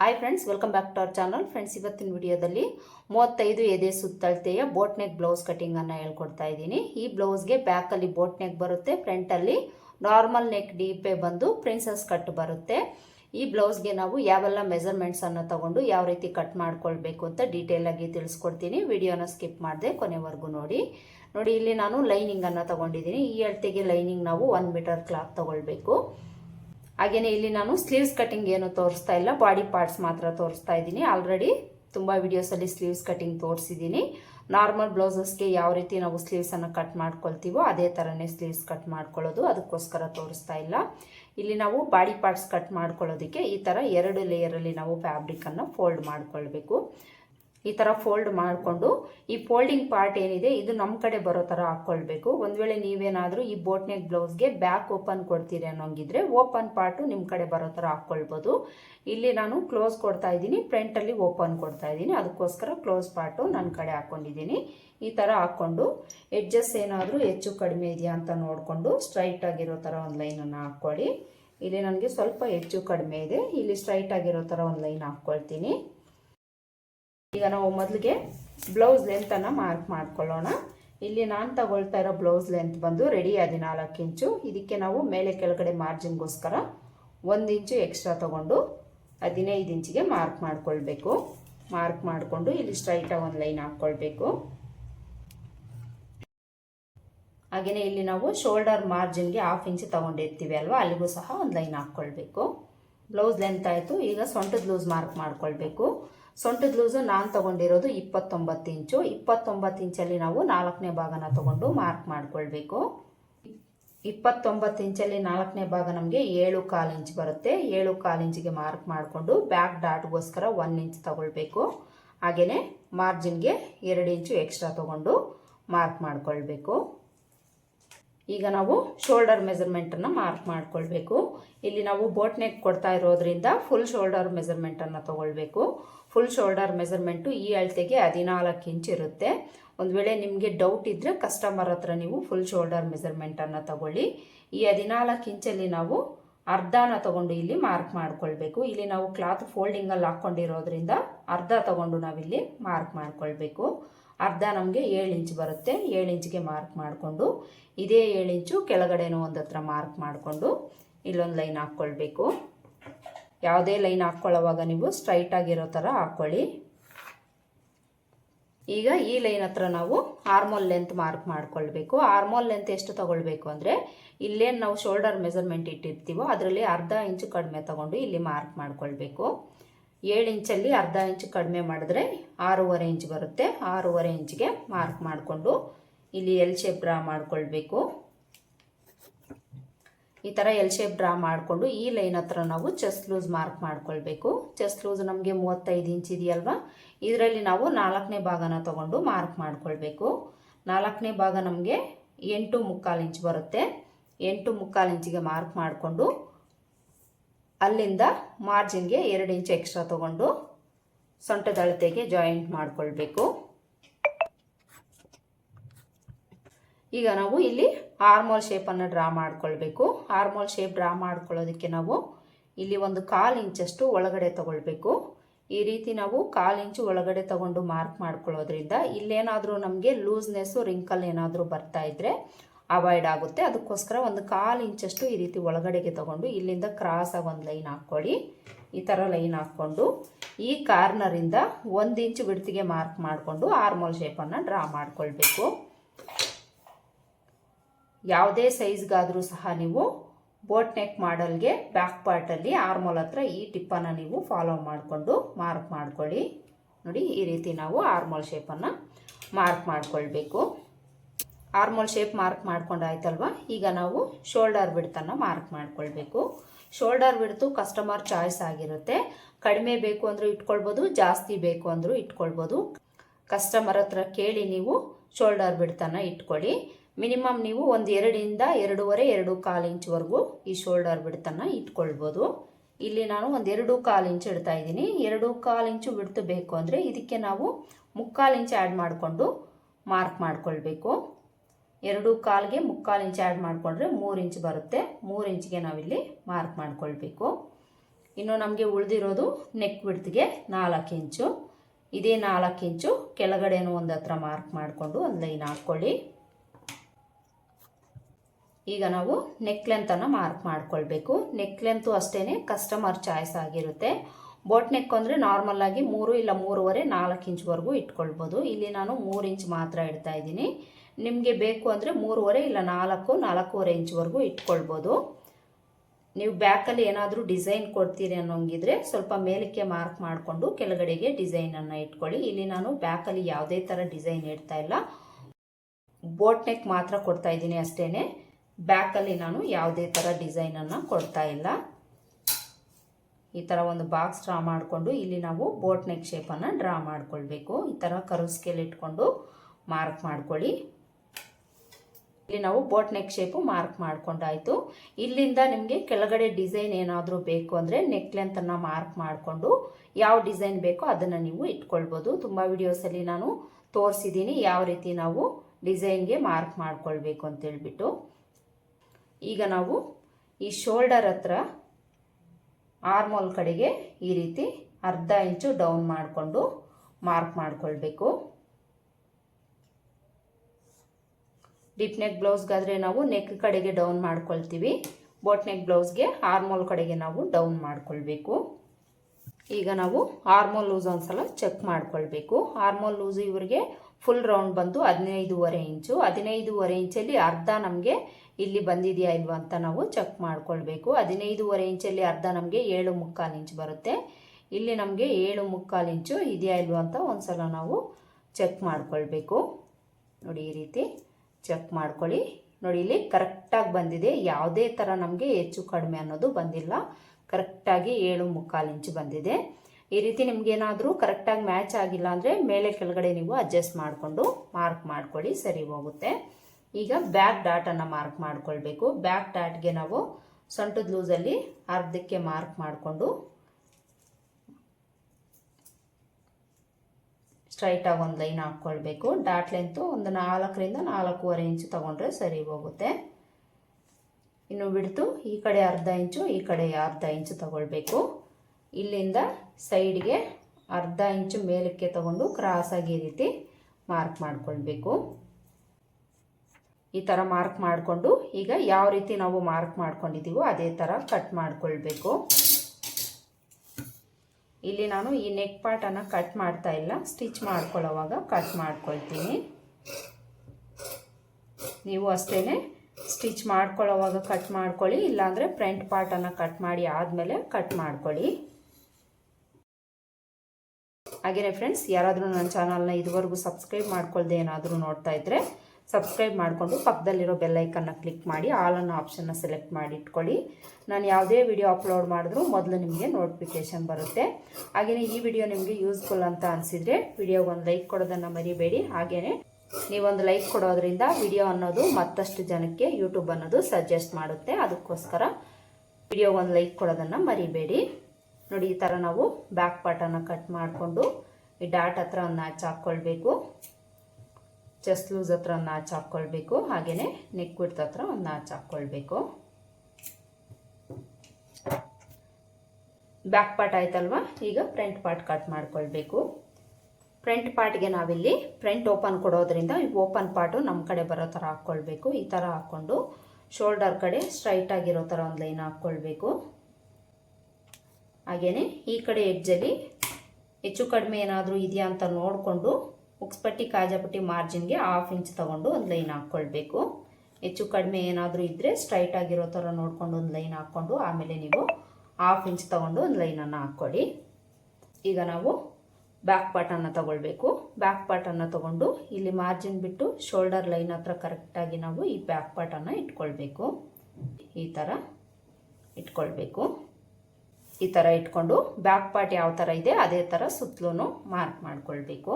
Hi friends welcome back to our channel friends ಇವತ್ತಿನ ವಿಡಿಯೋದಲ್ಲಿ ಮೂವತ್ತೈದು ಎದೆ ಸುತ್ತಳತೆಯ ಬೋಟ್ ನೆಕ್ ಬ್ಲೌಸ್ ಕಟಿಂಗನ್ನು ಹೇಳ್ಕೊಡ್ತಾ ಇದ್ದೀನಿ. ಈ ಬ್ಲೌಸ್ಗೆ ಬ್ಯಾಕಲ್ಲಿ ಬೋಟ್ ನೆಕ್ ಬರುತ್ತೆ ಫ್ರಂಟಲ್ಲಿ ನಾರ್ಮಲ್ ನೆಕ್ ಡೀಪೆ ಬಂದು ಪ್ರಿನ್ಸಸ್ ಕಟ್ ಬರುತ್ತೆ. ಈ ಬ್ಲೌಸ್ಗೆ ನಾವು ಯಾವೆಲ್ಲ ಮೆಜರ್ಮೆಂಟ್ಸನ್ನು ತಗೊಂಡು ಯಾವ ರೀತಿ ಕಟ್ ಮಾಡ್ಕೊಳ್ಬೇಕು ಅಂತ ಡೀಟೇಲ್ ಆಗಿ ತಿಳಿಸ್ಕೊಡ್ತೀನಿ. ವಿಡಿಯೋನ ಸ್ಕಿಪ್ ಮಾಡಿದೆ ಕೊನೆವರೆಗೂ ನೋಡಿ. ನೋಡಿ, ಇಲ್ಲಿ ನಾನು ಲೈನಿಂಗನ್ನು ತಗೊಂಡಿದ್ದೀನಿ. ಈ ಅಳತೆಗೆ ಲೈನಿಂಗ್ ನಾವು ಒನ್ ಮೀಟರ್ ಕ್ಲಾತ್ ತಗೊಳ್ಬೇಕು. ಹಾಗೆಯೇ ಇಲ್ಲಿ ನಾನು ಸ್ಲೀವ್ಸ್ ಕಟಿಂಗ್ ಏನು ತೋರಿಸ್ತಾ ಇಲ್ಲ ಬಾಡಿ ಪಾರ್ಟ್ಸ್ ಮಾತ್ರ ತೋರಿಸ್ತಾ ಇದ್ದೀನಿ. ಆಲ್ರೆಡಿ ತುಂಬ ವಿಡಿಯೋಸಲ್ಲಿ ಸ್ಲೀವ್ಸ್ ಕಟಿಂಗ್ ತೋರಿಸಿದ್ದೀನಿ. ನಾರ್ಮಲ್ ಬ್ಲೌಸಸ್ಗೆ ಯಾವ ರೀತಿ ನಾವು ಸ್ಲೀವ್ಸನ್ನು ಕಟ್ ಮಾಡ್ಕೊಳ್ತೀವೋ ಅದೇ ಥರನೇ ಸ್ಲೀವ್ಸ್ ಕಟ್ ಮಾಡ್ಕೊಳ್ಳೋದು, ಅದಕ್ಕೋಸ್ಕರ ತೋರಿಸ್ತಾ ಇಲ್ಲ. ಇಲ್ಲಿ ನಾವು ಬಾಡಿ ಪಾರ್ಟ್ಸ್ ಕಟ್ ಮಾಡ್ಕೊಳ್ಳೋದಕ್ಕೆ ಈ ಥರ ಎರಡು ಲೇಯರಲ್ಲಿ ನಾವು ಫ್ಯಾಬ್ರಿಕನ್ನು ಫೋಲ್ಡ್ ಮಾಡ್ಕೊಳ್ಬೇಕು. ಈ ಥರ ಫೋಲ್ಡ್ ಮಾಡಿಕೊಂಡು ಈ ಫೋಲ್ಡಿಂಗ್ ಪಾರ್ಟ್ ಏನಿದೆ, ಇದು ನಮ್ಮ ಕಡೆ ಬರೋ ಥರ ಹಾಕ್ಕೊಳ್ಬೇಕು ಒಂದು ವೇಳೆ ನೀವೇನಾದರೂ ಈ ಬೋಟ್ ನೆಕ್ ಬ್ಲೌಸ್ಗೆ ಬ್ಯಾಕ್ ಓಪನ್ ಕೊಡ್ತೀರಿ ಅನ್ನೋಂಗಿದ್ರೆ ಓಪನ್ ಪಾರ್ಟು ನಿಮ್ಮ ಕಡೆ ಬರೋ ಥರ ಹಾಕ್ಕೊಳ್ಬೋದು ಇಲ್ಲಿ ನಾನು ಕ್ಲೋಸ್ ಕೊಡ್ತಾ ಇದ್ದೀನಿ ಫ್ರಂಟಲ್ಲಿ ಓಪನ್ ಕೊಡ್ತಾ ಇದ್ದೀನಿ. ಅದಕ್ಕೋಸ್ಕರ ಕ್ಲೋಸ್ ಪಾರ್ಟು ನನ್ನ ಕಡೆ ಹಾಕ್ಕೊಂಡಿದ್ದೀನಿ ಈ ಥರ ಹಾಕ್ಕೊಂಡು ಎಡ್ಜಸ್ ಏನಾದರೂ ಹೆಚ್ಚು ಕಡಿಮೆ ಇದೆಯಾ ಅಂತ ನೋಡಿಕೊಂಡು ಸ್ಟ್ರೈಟ್ ಆಗಿರೋ ಥರ ಒಂದು ಲೈನನ್ನು ಹಾಕ್ಕೊಳ್ಳಿ. ಇಲ್ಲಿ ನನಗೆ ಸ್ವಲ್ಪ ಹೆಚ್ಚು ಕಡಿಮೆ ಇದೆ. ಇಲ್ಲಿ ಸ್ಟ್ರೈಟ್ ಆಗಿರೋ ಥರ ಒಂದು ಲೈನ್ ಹಾಕ್ಕೊಳ್ತೀನಿ. ಈಗ ನಾವು ಮೊದಲಿಗೆ ಬ್ಲೌಸ್ ಲೆಂತನ್ನು ಮಾರ್ಕ್ ಮಾಡ್ಕೊಳ್ಳೋಣ. ಇಲ್ಲಿ ನಾನು ತಗೊಳ್ತಾ ಇರೋ ಬ್ಲೌಸ್ ಲೆಂತ್ ಬಂದು ರೆಡಿ ಹದಿನಾಲ್ಕು ಇಂಚು. ಇದಕ್ಕೆ ನಾವು ಮೇಲೆ ಕೆಳಗಡೆ ಮಾರ್ಜಿನ್ಗೋಸ್ಕರ ಒಂದು ಇಂಚು ಎಕ್ಸ್ಟ್ರಾ ತಗೊಂಡು ಹದಿನೈದು ಇಂಚಿಗೆ ಮಾರ್ಕ್ ಮಾಡ್ಕೊಳ್ಬೇಕು. ಮಾರ್ಕ್ ಮಾಡಿಕೊಂಡು ಇಲ್ಲಿ ಸ್ಟ್ರೈಟಾಗಿ ಒಂದು ಲೈನ್ ಹಾಕ್ಕೊಳ್ಬೇಕು ಹಾಗೆಯೇ ಇಲ್ಲಿ ನಾವು ಶೋಲ್ಡರ್ ಮಾರ್ಜಿನ್ಗೆ ಹಾಫ್ ಇಂಚ್ ತೊಗೊಂಡಿರ್ತೀವಿ ಅಲ್ವಾ? ಅಲ್ಲಿಗೂ ಸಹ ಒಂದು ಲೈನ್ ಹಾಕ್ಕೊಳ್ಬೇಕು ಬ್ಲೌಸ್ ಲೆಂತ್ ಆಯಿತು. ಈಗ ಸೊಂಟದ ಲೂಸ್ ಮಾರ್ಕ್ ಮಾಡ್ಕೊಳ್ಬೇಕು. ಸೊಂಟದ ಲೂಸು ನಾನು ತೊಗೊಂಡಿರೋದು ಇಪ್ಪತ್ತೊಂಬತ್ತು ಇಂಚು. ಇಪ್ಪತ್ತೊಂಬತ್ತು ಇಂಚಲ್ಲಿ ನಾವು ನಾಲ್ಕನೇ ಭಾಗನ ತೊಗೊಂಡು ಮಾರ್ಕ್ ಮಾಡಿಕೊಳ್ಬೇಕು. ಇಪ್ಪತ್ತೊಂಬತ್ತು ಇಂಚಲ್ಲಿ ನಾಲ್ಕನೇ ಭಾಗ ನಮಗೆ ಏಳು ಕಾಲು ಇಂಚ್ ಬರುತ್ತೆ. ಏಳು ಕಾಲು ಇಂಚಿಗೆ ಮಾರ್ಕ್ ಮಾಡಿಕೊಂಡು ಬ್ಯಾಕ್ ಡಾಟ್ಗೋಸ್ಕರ ಒನ್ ಇಂಚ್ ತಗೊಳ್ಬೇಕು. ಹಾಗೆಯೇ ಮಾರ್ಜಿನ್ಗೆ ಎರಡು ಇಂಚು ಎಕ್ಸ್ಟ್ರಾ ತೊಗೊಂಡು ಮಾರ್ಕ್ ಮಾಡ್ಕೊಳ್ಬೇಕು. ಈಗ ನಾವು ಶೋಲ್ಡರ್ ಮೆಜರ್ಮೆಂಟನ್ನು ಮಾರ್ಕ್ ಮಾಡ್ಕೊಳ್ಬೇಕು. ಇಲ್ಲಿ ನಾವು ಬೋಟ್ ನೆಕ್ ಕೊಡ್ತಾ ಇರೋದ್ರಿಂದ ಫುಲ್ ಶೋಲ್ಡರ್ ಮೆಜರ್ಮೆಂಟನ್ನು ತೊಗೊಳ್ಬೇಕು. ಫುಲ್ ಶೋಲ್ಡರ್ ಮೆಜರ್ಮೆಂಟು ಈ ಅಳತೆಗೆ ಹದಿನಾಲ್ಕು ಇಂಚ್ ಇರುತ್ತೆ. ಒಂದು ವೇಳೆ ನಿಮಗೆ ಡೌಟ್ ಇದ್ದರೆ ಕಸ್ಟಮರ್ ಹತ್ರ ನೀವು ಫುಲ್ ಶೋಲ್ಡರ್ ಮೆಜರ್ಮೆಂಟನ್ನು ತಗೊಳ್ಳಿ. ಈ ಹದಿನಾಲ್ಕು ಇಂಚಲ್ಲಿ ನಾವು ಅರ್ಧನ ತಗೊಂಡು ಇಲ್ಲಿ ಮಾರ್ಕ್ ಮಾಡ್ಕೊಳ್ಬೇಕು. ಇಲ್ಲಿ ನಾವು ಕ್ಲಾತ್ ಫೋಲ್ಡಿಂಗಲ್ಲಿ ಹಾಕ್ಕೊಂಡಿರೋದ್ರಿಂದ ಅರ್ಧ ತಗೊಂಡು ನಾವಿಲ್ಲಿ ಮಾರ್ಕ್ ಮಾಡ್ಕೊಳ್ಬೇಕು. ಅರ್ಧ ನಮಗೆ ಏಳು ಇಂಚ್ ಬರುತ್ತೆ. ಏಳು ಇಂಚಿಗೆ ಮಾರ್ಕ್ ಮಾಡಿಕೊಂಡು, ಇದೇ ಏಳು ಇಂಚು ಕೆಳಗಡೆನೂ ಒಂದು ಹತ್ರ ಮಾರ್ಕ್ ಮಾಡಿಕೊಂಡು ಇಲ್ಲೊಂದು ಲೈನ್ ಹಾಕ್ಕೊಳ್ಬೇಕು. ಯಾವುದೇ ಲೈನ್ ಹಾಕ್ಕೊಳ್ಳೋವಾಗ ನೀವು ಸ್ಟ್ರೈಟಾಗಿರೋ ಥರ ಹಾಕ್ಕೊಳ್ಳಿ. ಈಗ ಈ ಲೈನ್ ಹತ್ರ ನಾವು ಆರ್ಮೋಲ್ ಲೆಂತ್ ಮಾರ್ಕ್ ಮಾಡ್ಕೊಳ್ಬೇಕು. ಆರ್ಮೋಲ್ ಲೆಂತ್ ಎಷ್ಟು ತಗೊಳ್ಬೇಕು ಅಂದರೆ ಇಲ್ಲೇನು ನಾವು ಶೋಲ್ಡರ್ ಮೆಸರ್ಮೆಂಟ್ ಇಟ್ಟಿರ್ತೀವೋ ಅದರಲ್ಲಿ ಅರ್ಧ ಇಂಚು ಕಡಿಮೆ ತಗೊಂಡು ಇಲ್ಲಿ ಮಾರ್ಕ್ ಮಾಡ್ಕೊಳ್ಬೇಕು. ಏಳು ಇಂಚಲ್ಲಿ ಅರ್ಧ ಇಂಚು ಕಡಿಮೆ ಮಾಡಿದ್ರೆ ಆರೂವರೆ ಇಂಚ್ ಬರುತ್ತೆ. ಆರೂವರೆ ಇಂಚ್ಗೆ ಮಾರ್ಕ್ ಮಾಡಿಕೊಂಡು ಇಲ್ಲಿ ಎಲ್ ಶೇಪ್ ಡ್ರಾ ಮಾಡಿಕೊಳ್ಬೇಕು. ಈ ಥರ ಎಲ್ ಶೇಪ್ ಡ್ರಾ ಮಾಡಿಕೊಂಡು ಈ ಲೈನ್ ಹತ್ರ ನಾವು ಚೆಸ್ಟ್ ಲೂಸ್ ಮಾರ್ಕ್ ಮಾಡ್ಕೊಳ್ಬೇಕು. ಚೆಸ್ಟ್ ಲೂಸ್ ನಮಗೆ ಮೂವತ್ತೈದು ಇಂಚ್ ಇದೆಯಲ್ವಾ? ಇದರಲ್ಲಿ ನಾವು ನಾಲ್ಕನೇ ಭಾಗನ ತಗೊಂಡು ಮಾರ್ಕ್ ಮಾಡ್ಕೊಳ್ಬೇಕು. ನಾಲ್ಕನೇ ಭಾಗ ನಮಗೆ ಎಂಟು ಮುಕ್ಕಾಲು ಇಂಚ್ ಬರುತ್ತೆ. ಎಂಟು ಮುಕ್ಕಾಲು ಇಂಚಿಗೆ ಮಾರ್ಕ್ ಮಾಡಿಕೊಂಡು ಅಲ್ಲಿಂದ ಮಾರ್ಜಿನ್ಗೆ ಎರಡು ಇಂಚ್ ಎಕ್ಸ್ಟ್ರಾ ತಗೊಂಡು ಸೊಂಟದ ಅಳತೆಗೆ ಜಾಯಿಂಟ್ ಮಾಡಿಕೊಳ್ಬೇಕು. ಈಗ ನಾವು ಇಲ್ಲಿ ಆರ್ಮೋಲ್ ಶೇಪನ್ನು ಡ್ರಾ ಮಾಡ್ಕೊಳ್ಬೇಕು. ಆರ್ಮೋಲ್ ಶೇಪ್ ಡ್ರಾ ಮಾಡ್ಕೊಳ್ಳೋದಕ್ಕೆ ನಾವು ಇಲ್ಲಿ ಒಂದು ಕಾಲು ಇಂಚಷ್ಟು ಒಳಗಡೆ ತಗೊಳ್ಬೇಕು. ಈ ರೀತಿ ನಾವು ಕಾಲು ಇಂಚು ಒಳಗಡೆ ತಗೊಂಡು ಮಾರ್ಕ್ ಮಾಡ್ಕೊಳ್ಳೋದ್ರಿಂದ ಇಲ್ಲೇನಾದರೂ ನಮಗೆ ಲೂಸ್ನೆಸ್ಸು ರಿಂಕಲ್ ಏನಾದರೂ ಬರ್ತಾ ಇದ್ದರೆ ಅವಾಯ್ಡ್ ಆಗುತ್ತೆ. ಅದಕ್ಕೋಸ್ಕರ ಒಂದು ಕಾಲು ಇಂಚಷ್ಟು ಈ ರೀತಿ ಒಳಗಡೆಗೆ ತಗೊಂಡು ಇಲ್ಲಿಂದ ಕ್ರಾಸಾಗಿ ಒಂದು ಲೈನ್ ಹಾಕ್ಕೊಳ್ಳಿ. ಈ ಥರ ಲೈನ್ ಹಾಕ್ಕೊಂಡು ಈ ಕಾರ್ನರಿಂದ ಒಂದು ಇಂಚು ಬಿಡ್ತಿಗೆ ಮಾರ್ಕ್ ಮಾಡಿಕೊಂಡು ಆರ್ಮೋಲ್ ಶೇಪನ್ನು ಡ್ರಾ ಮಾಡಿಕೊಳ್ಬೇಕು. ಯಾವುದೇ ಸೈಜ್ಗಾದರೂ ಸಹ ನೀವು ಬೋಟ್ ನೆಕ್ ಮಾಡಲ್ಗೆ ಬ್ಯಾಕ್ ಪಾರ್ಟಲ್ಲಿ ಆರ್ಮೋಲ್ ಹತ್ರ ಈ ಟಿಪ್ಪನ್ನು ನೀವು ಫಾಲೋ ಮಾಡಿಕೊಂಡು ಮಾರ್ಕ್ ಮಾಡ್ಕೊಳ್ಳಿ. ನೋಡಿ, ಈ ರೀತಿ ನಾವು ಆರ್ಮೋಲ್ ಶೇಪನ್ನು ಮಾರ್ಕ್ ಮಾಡಿಕೊಳ್ಬೇಕು. ಆರ್ಮೋಲ್ ಶೇಪ್ ಮಾರ್ಕ್ ಮಾಡ್ಕೊಂಡಾಯ್ತಲ್ವ ಈಗ ನಾವು ಶೋಲ್ಡರ್ ಬಿಡ್ತನ್ನು ಮಾರ್ಕ್ ಮಾಡಿಕೊಳ್ಬೇಕು. ಶೋಲ್ಡರ್ ಬಿಡ್ತು ಕಸ್ಟಮರ್ ಚಾಯ್ಸ್ ಆಗಿರುತ್ತೆ. ಕಡಿಮೆ ಬೇಕು ಅಂದರೂ ಇಟ್ಕೊಳ್ಬೋದು, ಜಾಸ್ತಿ ಬೇಕು ಅಂದರೂ ಇಟ್ಕೊಳ್ಬೋದು. ಕಸ್ಟಮರ್ ಹತ್ರ ಕೇಳಿ ನೀವು ಶೋಲ್ಡರ್ ಬಿಡ್ತನ್ನು ಇಟ್ಕೊಳ್ಳಿ. ಮಿನಿಮಮ್ ನೀವು ಒಂದು ಎರಡರಿಂದ ಎರಡೂವರೆ, ಎರಡು ಕಾಲು ಇಂಚ್ವರೆಗೂ ಈ ಶೋಲ್ಡರ್ ಬಿಡ್ತನ್ನು ಇಟ್ಕೊಳ್ಬೋದು. ಇಲ್ಲಿ ನಾನು ಒಂದು ಎರಡು ಕಾಲು ಇಂಚು ಇಡ್ತಾ ಇದ್ದೀನಿ. ಎರಡು ಕಾಲು ಇಂಚು ಬಿಡ್ತು ಬೇಕು ಅಂದರೆ ಇದಕ್ಕೆ ನಾವು ಮುಕ್ಕಾಲು ಇಂಚು ಆ್ಯಡ್ ಮಾಡಿಕೊಂಡು ಮಾರ್ಕ್ ಮಾಡ್ಕೊಳ್ಬೇಕು. ಎರಡು ಕಾಲಿಗೆ ಮುಕ್ಕಾಲು ಇಂಚು ಆ್ಯಡ್ ಮಾಡಿಕೊಂಡ್ರೆ ಮೂರು ಇಂಚ್ ಬರುತ್ತೆ. ಮೂರು ಇಂಚಿಗೆ ನಾವಿಲ್ಲಿ ಮಾರ್ಕ್ ಮಾಡ್ಕೊಳ್ಬೇಕು. ಇನ್ನು ನಮಗೆ ಉಳಿದಿರೋದು ನೆಕ್ ಬಿಡ್ತಿಗೆ ನಾಲ್ಕು ಇಂಚು. ಇದೇ ನಾಲ್ಕು ಇಂಚು ಕೆಳಗಡೆನೂ ಒಂದು ಹತ್ರ ಮಾರ್ಕ್ ಮಾಡಿಕೊಂಡು ಒಂದು ಲೈನ್ ಹಾಕ್ಕೊಳ್ಳಿ ಈಗ ನಾವು ನೆಕ್ ಲೆಂತನ್ನು ಮಾರ್ಕ್ ಮಾಡ್ಕೊಳ್ಬೇಕು. ನೆಕ್ ಲೆಂತು ಅಷ್ಟೇ ಕಸ್ಟಮರ್ ಚಾಯ್ಸ್ ಆಗಿರುತ್ತೆ. ಬೋಟ್ ನೆಕ್ ಅಂದರೆ ನಾರ್ಮಲ್ಲಾಗಿ ಮೂರು ಇಲ್ಲ ಮೂರುವರೆ ನಾಲ್ಕು ಇಂಚ್ವರೆಗೂ ಇಟ್ಕೊಳ್ಬೋದು. ಇಲ್ಲಿ ನಾನು ಮೂರು ಇಂಚ್ ಮಾತ್ರ ಇಡ್ತಾ ಇದ್ದೀನಿ. ನಿಮಗೆ ಬೇಕು ಅಂದರೆ ಮೂರುವರೆ ಇಲ್ಲ ನಾಲ್ಕು ನಾಲ್ಕೂವರೆ ಇಂಚ್ವರೆಗೂ ಇಟ್ಕೊಳ್ಬೋದು. ನೀವು ಬ್ಯಾಕಲ್ಲಿ ಏನಾದರೂ ಡಿಸೈನ್ ಕೊಡ್ತೀರಿ ಅನ್ನೋಂಗಿದ್ರೆ ಸ್ವಲ್ಪ ಮೇಲಕ್ಕೆ ಮಾರ್ಕ್ ಮಾಡಿಕೊಂಡು ಕೆಳಗಡೆಗೆ ಡಿಸೈನನ್ನು ಇಟ್ಕೊಳ್ಳಿ. ಇಲ್ಲಿ ನಾನು ಬ್ಯಾಕಲ್ಲಿ ಯಾವುದೇ ಥರ ಡಿಸೈನ್ ಇಡ್ತಾ ಇಲ್ಲ. ಬೋಟ್ ನೆಕ್ ಮಾತ್ರ ಕೊಡ್ತಾ ಇದ್ದೀನಿ ಅಷ್ಟೇ ಬ್ಯಾಕಲ್ಲಿ ನಾನು ಯಾವುದೇ ಥರ ಡಿಸೈನನ್ನು ಕೊಡ್ತಾ ಇಲ್ಲ. ಈ ಥರ ಒಂದು ಬಾಕ್ಸ್ ಡ್ರಾ ಮಾಡಿಕೊಂಡು ಇಲ್ಲಿ ನಾವು ಬೋಟ್ ನೆಕ್ ಶೇಪನ್ನು ಡ್ರಾ ಮಾಡಿಕೊಳ್ಬೇಕು. ಈ ಥರ ಕರು ಸ್ಕೇಲ್ ಇಟ್ಕೊಂಡು ಮಾರ್ಕ್ ಮಾಡ್ಕೊಳ್ಳಿ. ಇಲ್ಲಿ ನಾವು ಬೋಟ್ ನೆಕ್ ಶೇಪು ಮಾರ್ಕ್ ಮಾಡ್ಕೊಂಡಾಯ್ತು. ಇಲ್ಲಿಂದ ನಿಮಗೆ ಕೆಳಗಡೆ ಡಿಸೈನ್ ಏನಾದರೂ ಬೇಕು ಅಂದರೆ ನೆಕ್ ಲೆಂತನ್ನು ಮಾರ್ಕ್ ಮಾಡಿಕೊಂಡು ಯಾವ ಡಿಸೈನ್ ಬೇಕೋ ಅದನ್ನು ನೀವು ಇಟ್ಕೊಳ್ಬೋದು. ತುಂಬ ವಿಡಿಯೋಸಲ್ಲಿ ನಾನು ತೋರಿಸಿದ್ದೀನಿ ಯಾವ ರೀತಿ ನಾವು ಡಿಸೈನ್ಗೆ ಮಾರ್ಕ್ ಮಾಡ್ಕೊಳ್ಬೇಕು ಅಂತೇಳ್ಬಿಟ್ಟು ಈಗ ನಾವು ಈ ಶೋಲ್ಡರ್ ಹತ್ರ ಆರ್ಮೋಲ್ ಕಡೆಗೆ ಈ ರೀತಿ ಅರ್ಧ ಇಂಚು ಡೌನ್ ಮಾಡಿಕೊಂಡು ಮಾರ್ಕ್ ಮಾಡ್ಕೊಳ್ಬೇಕು. ಡಿಪ್ ನೆಕ್ ಬ್ಲೌಸ್ಗಾದರೆ ನಾವು ನೆಕ್ ಕಡೆಗೆ ಡೌನ್ ಮಾಡ್ಕೊಳ್ತೀವಿ. ಬೋಟ್ ನೆಕ್ ಬ್ಲೌಸ್ಗೆ ಆರ್ಮೋಲ್ ಕಡೆಗೆ ನಾವು ಡೌನ್ ಮಾಡ್ಕೊಳ್ಬೇಕು. ಈಗ ನಾವು ಆರ್ಮೋಲ್ ಲೂಸ್ ಒಂದ್ಸಲ ಚೆಕ್ ಮಾಡ್ಕೊಳ್ಬೇಕು. ಆರ್ಮೋಲ್ ಲೂಸ್ ಇವರಿಗೆ ಫುಲ್ ರೌಂಡ್ ಬಂದು ಹದಿನೈದೂವರೆ ಇಂಚು. ಹದಿನೈದೂವರೆ ಇಂಚಲ್ಲಿ ಅರ್ಧ ನಮಗೆ ಇಲ್ಲಿ ಬಂದಿದೆಯಾ ಇಲ್ವಾ ಅಂತ ನಾವು ಚೆಕ್ ಮಾಡ್ಕೊಳ್ಬೇಕು. ಹದಿನೈದೂವರೆ ಇಂಚಲ್ಲಿ ಅರ್ಧ ನಮಗೆ ಏಳು ಮುಕ್ಕಾಲು ಇಂಚು ಬರುತ್ತೆ. ಇಲ್ಲಿ ನಮಗೆ ಏಳು ಮುಕ್ಕಾಲು ಇಂಚು ಇದೆಯಾ ಇಲ್ವಾ ಅಂತ ಒಂದ್ಸಲ ನಾವು ಚೆಕ್ ಮಾಡ್ಕೊಳ್ಬೇಕು. ನೋಡಿ ಈ ರೀತಿ. ಚೆಕ್ ಮಾಡ್ಕೊಳ್ಳಿ. ನೋಡಿ, ಇಲ್ಲಿ ಕರೆಕ್ಟಾಗಿ ಬಂದಿದೆ. ಯಾವುದೇ ಥರ ನಮಗೆ ಹೆಚ್ಚು ಕಡಿಮೆ ಅನ್ನೋದು ಬಂದಿಲ್ಲ. ಕರೆಕ್ಟಾಗಿ ಏಳು ಮುಕ್ಕಾಲು ಇಂಚು ಬಂದಿದೆ. ಈ ರೀತಿ ನಿಮ್ಗೇನಾದರೂ ಕರೆಕ್ಟಾಗಿ ಮ್ಯಾಚ್ ಆಗಿಲ್ಲ ಅಂದರೆ ಮೇಲೆ ಕೆಳಗಡೆ ನೀವು ಅಡ್ಜಸ್ಟ್ ಮಾಡಿಕೊಂಡು ಮಾರ್ಕ್ ಮಾಡ್ಕೊಳ್ಳಿ, ಸರಿ ಹೋಗುತ್ತೆ. ಈಗ ಬ್ಯಾಕ್ ಡಾಟನ್ನು ಮಾರ್ಕ್ ಮಾಡ್ಕೊಳ್ಬೇಕು. ಬ್ಯಾಕ್ ಡಾಟ್ಗೆ ನಾವು ಸೊಂಟದ ಲೂಸಲ್ಲಿ ಅರ್ಧಕ್ಕೆ ಮಾರ್ಕ್ ಮಾಡಿಕೊಂಡು ಸ್ಟ್ರೈಟಾಗಿ ಒಂದು ಲೈನ್ ಹಾಕ್ಕೊಳ್ಬೇಕು ಡಾಟ್ ಲೆಂತು ಒಂದು ನಾಲ್ಕರಿಂದ ನಾಲ್ಕೂವರೆ ಇಂಚು ತೊಗೊಂಡ್ರೆ ಸರಿ ಹೋಗುತ್ತೆ. ಇನ್ನು ಬಿಡ್ತು ಈ ಕಡೆ ಅರ್ಧ ಇಂಚು ಈ ಕಡೆ ಅರ್ಧ ಇಂಚು ತಗೊಳ್ಬೇಕು. ಇಲ್ಲಿಂದ ಸೈಡ್ಗೆ ಅರ್ಧ ಇಂಚು ಮೇಲಕ್ಕೆ ತಗೊಂಡು ಕ್ರಾಸಾಗಿ ಈ ರೀತಿ ಮಾರ್ಕ್ ಮಾಡ್ಕೊಳ್ಬೇಕು. ಈ ಥರ ಮಾರ್ಕ್ ಮಾಡಿಕೊಂಡು ಈಗ ಯಾವ ರೀತಿ ನಾವು ಮಾರ್ಕ್ ಮಾಡ್ಕೊಂಡಿದ್ದೀವೋ ಅದೇ ಥರ ಕಟ್ ಮಾಡ್ಕೊಳ್ಬೇಕು. ಇಲ್ಲಿ ನಾನು ಈ ನೆಕ್ ಪಾರ್ಟನ್ನು ಕಟ್ ಮಾಡ್ತಾ ಇಲ್ಲ. ಸ್ಟಿಚ್ ಮಾಡ್ಕೊಳ್ಳೋವಾಗ ಕಟ್ ಮಾಡ್ಕೊಳ್ತೀನಿ. ನೀವು ಅಷ್ಟೇ ಸ್ಟಿಚ್ ಮಾಡ್ಕೊಳ್ಳೋವಾಗ ಕಟ್ ಮಾಡ್ಕೊಳ್ಳಿ. ಇಲ್ಲಾಂದರೆ ಫ್ರಂಟ್ ಪಾರ್ಟನ್ನು ಕಟ್ ಮಾಡಿ ಆದಮೇಲೆ ಕಟ್ ಮಾಡ್ಕೊಳ್ಳಿ. ಹಾಗೆಯೇ ಫ್ರೆಂಡ್ಸ್ ಯಾರಾದರೂ ನನ್ನ ಚಾನಲ್ನ ಇದುವರೆಗೂ ಸಬ್ಸ್ಕ್ರೈಬ್ ಮಾಡ್ಕೊಳ್ದೆ ಏನಾದರೂ ನೋಡ್ತಾ ಇದ್ದರೆ ಸಬ್ಸ್ಕ್ರೈಬ್ ಮಾಡಿಕೊಂಡು ಪಕ್ಕದಲ್ಲಿರೋ ಬೆಲ್ಲೈಕನ್ನ ಕ್ಲಿಕ್ ಮಾಡಿ ಆಲ್ ಅನ್ನೋ ಆಪ್ಷನ್ನ ಸೆಲೆಕ್ಟ್ ಮಾಡಿ ಇಟ್ಕೊಳ್ಳಿ. ನಾನು ಯಾವುದೇ ವಿಡಿಯೋ ಅಪ್ಲೋಡ್ ಮಾಡಿದ್ರೂ ಮೊದಲು ನಿಮಗೆ ನೋಟಿಫಿಕೇಷನ್ ಬರುತ್ತೆ. ಹಾಗೆಯೇ ಈ ವಿಡಿಯೋ ನಿಮಗೆ ಯೂಸ್ಫುಲ್ ಅಂತ ಅನಿಸಿದರೆ ವಿಡಿಯೋಗೆ ಒಂದು ಲೈಕ್ ಕೊಡೋದನ್ನು ಮರಿಬೇಡಿ. ಹಾಗೆಯೇ ನೀವೊಂದು ಲೈಕ್ ಕೊಡೋದ್ರಿಂದ ವಿಡಿಯೋ ಅನ್ನೋದು ಮತ್ತಷ್ಟು ಜನಕ್ಕೆ ಯೂಟ್ಯೂಬ್ ಅನ್ನೋದು ಸಜೆಸ್ಟ್ ಮಾಡುತ್ತೆ. ಅದಕ್ಕೋಸ್ಕರ ವಿಡಿಯೋ ಒಂದು ಲೈಕ್ ಕೊಡೋದನ್ನು ಮರಿಬೇಡಿ. ನೋಡಿ ಈ ಥರ ನಾವು ಬ್ಯಾಕ್ ಪಾರ್ಟನ್ನು ಕಟ್ ಮಾಡಿಕೊಂಡು ಈ ಡಾಟ್ ಹತ್ರ ಒಂದು ಮ್ಯಾಚ್ ಹಾಕ್ಕೊಳ್ಬೇಕು. ಚೆಸ್ಟ್ ಲೂಸ್ ಹತ್ರ ಒಂದು ನಾಚ್ ಹಾಕ್ಕೊಳ್ಬೇಕು. ಹಾಗೆಯೇ ನೆಕ್ ಬಿಡ್ತ ಹತ್ರ ಒಂದು ನಾಚ್ ಹಾಕ್ಕೊಳ್ಬೇಕು. ಬ್ಯಾಕ್ ಪಾರ್ಟ್ ಆಯ್ತಲ್ವಾ? ಈಗ ಫ್ರಂಟ್ ಪಾರ್ಟ್ ಕಟ್ ಮಾಡ್ಕೊಳ್ಬೇಕು. ಫ್ರಂಟ್ ಪಾರ್ಟ್ಗೆ ನಾವಿಲ್ಲಿ ಫ್ರಂಟ್ ಓಪನ್ ಕೊಡೋದ್ರಿಂದ ಓಪನ್ ಪಾರ್ಟು ನಮ್ಮ ಕಡೆ ಬರೋ ಥರ ಹಾಕ್ಕೊಳ್ಬೇಕು. ಈ ಥರ ಹಾಕ್ಕೊಂಡು ಶೋಲ್ಡರ್ ಕಡೆ ಸ್ಟ್ರೈಟ್ ಆಗಿರೋ ಥರ ಒಂದು ಲೈನ್ ಹಾಕ್ಕೊಳ್ಬೇಕು. ಹಾಗೆಯೇ ಈ ಕಡೆ ಎಡ್ಜಲ್ಲಿ ಹೆಚ್ಚು ಕಡಿಮೆ ಏನಾದರೂ ಇದೆಯಾ ಅಂತ ನೋಡಿಕೊಂಡು ಉಕ್ಸ್ಪಟ್ಟಿ ಕಾಜಾಪಟ್ಟಿ ಮಾರ್ಜಿನ್ಗೆ ಹಾಫ್ ಇಂಚ್ ತೊಗೊಂಡು ಒಂದು ಲೈನ್ ಹಾಕ್ಕೊಳ್ಬೇಕು. ಹೆಚ್ಚು ಕಡಿಮೆ ಏನಾದರೂ ಇದ್ದರೆ ಸ್ಟ್ರೈಟ್ ಆಗಿರೋ ಥರ ನೋಡಿಕೊಂಡು ಒಂದು ಲೈನ್ ಹಾಕ್ಕೊಂಡು ಆಮೇಲೆ ನೀವು ಹಾಫ್ ಇಂಚ್ ತೊಗೊಂಡು ಒಂದು ಲೈನನ್ನು ಹಾಕ್ಕೊಳ್ಳಿ. ಈಗ ನಾವು ಬ್ಯಾಕ್ ಪಾರ್ಟನ್ನು ತಗೊಳ್ಬೇಕು. ಬ್ಯಾಕ್ ಪಾರ್ಟನ್ನು ತೊಗೊಂಡು ಇಲ್ಲಿ ಮಾರ್ಜಿನ್ ಬಿಟ್ಟು ಶೋಲ್ಡರ್ ಲೈನ್ ಹತ್ರ ಕರೆಕ್ಟಾಗಿ ನಾವು ಈ ಬ್ಯಾಕ್ ಪಾರ್ಟನ್ನು ಇಟ್ಕೊಳ್ಬೇಕು. ಈ ಥರ ಇಟ್ಕೊಳ್ಬೇಕು. ಈ ಥರ ಇಟ್ಕೊಂಡು ಬ್ಯಾಕ್ ಪಾರ್ಟ್ ಯಾವ ಥರ ಇದೆ ಅದೇ ಥರ ಸುತ್ತಲೂ ಮಾರ್ಕ್ ಮಾಡ್ಕೊಳ್ಬೇಕು.